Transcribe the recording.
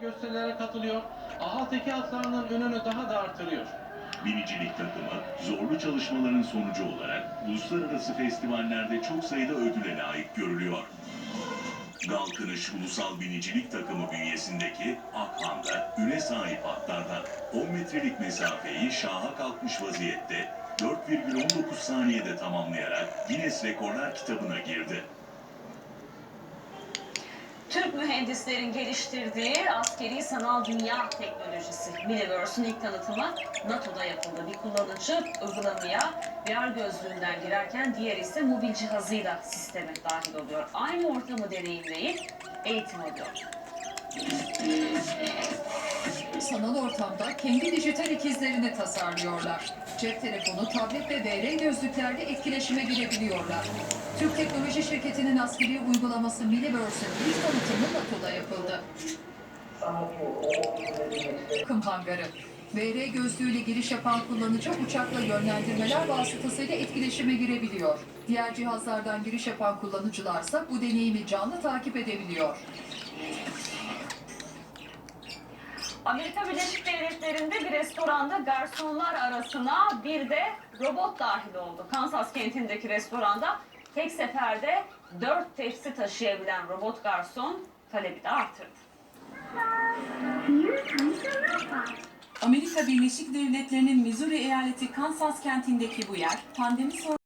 gösterilere katılıyor. Ahalteki atlarının önünü daha da artırıyor. Binicilik takımı zorlu çalışmaların sonucu olarak uluslararası festivallerde çok sayıda ödüle layık görülüyor. Galkınış Ulusal Binicilik Takımı bünyesindeki Akhan'da üne sahip atlardan 10 metrelik mesafeyi şaha kalkmış vaziyette 4,19 saniyede tamamlayarak Guinness Rekorlar kitabına girdi. Mühendislerin geliştirdiği askeri sanal dünya teknolojisi Milliverse'ün ilk tanıtımı NATO'da yapıldı. Bir kullanıcı uygulamaya VR gözlüğünden girerken diğer ise mobil cihazıyla sisteme dahil oluyor. Aynı ortamı deneyimleyip eğitim alıyor. Sanal ortamda kendi dijital ikizlerini tasarlıyorlar. Cep telefonu, tablet ve VR gözlüklerle etkileşime girebiliyorlar. Türk teknoloji şirketinin askeri uygulaması Milliverse'ın ilk tanıtımı NATO'da yapıldı. Bakım hangarı. VR gözlüğüyle giriş yapan kullanıcı uçakla yönlendirmeler vasıtasıyla etkileşime girebiliyor. Diğer cihazlardan giriş yapan kullanıcılarsa bu deneyimi canlı takip edebiliyor. Amerika Birleşik Devletleri'nde bir restoranda garsonlar arasına bir de robot dahil oldu. Kansas kentindeki restoranda tek seferde dört tepsi taşıyabilen robot garson talebi de artırdı. Amerika Birleşik Devletleri'nin Missouri eyaleti Kansas kentindeki bu yer pandemi sonrası